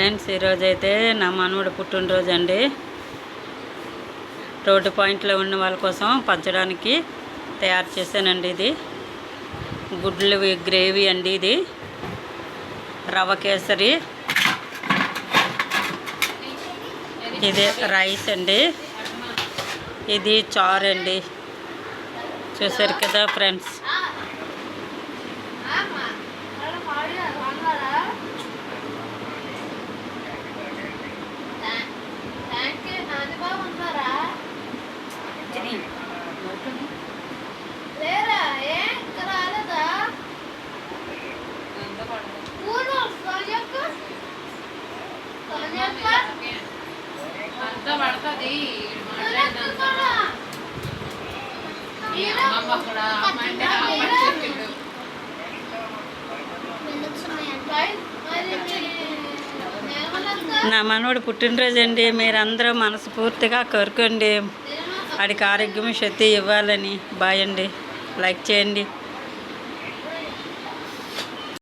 Friends ఈరోజు అయితే నా మనవడు పుట్టినరోజు అండి. రోడ్డు పాయింట్లో ఉన్న వాళ్ళ కోసం పంచడానికి తయారు చేశానండి ఇది. గుడ్లు గ్రేవీ అండి ఇది. రవ కేసరి. ఇది రైస్ అండి. ఇది చారు అండి. చూసారు కదా ఫ్రెండ్స్. లేరా? ఏ? రాలేదా? అంతా పడుతుంది నా మనవడు పుట్టినరోజు అండి మీరందరూ మనస్ఫూర్తిగా కోరుకోండి. వాడికి ఆరోగ్యం శక్తి ఇవ్వాలని బాయ్ అండి లైక్ చేయండి.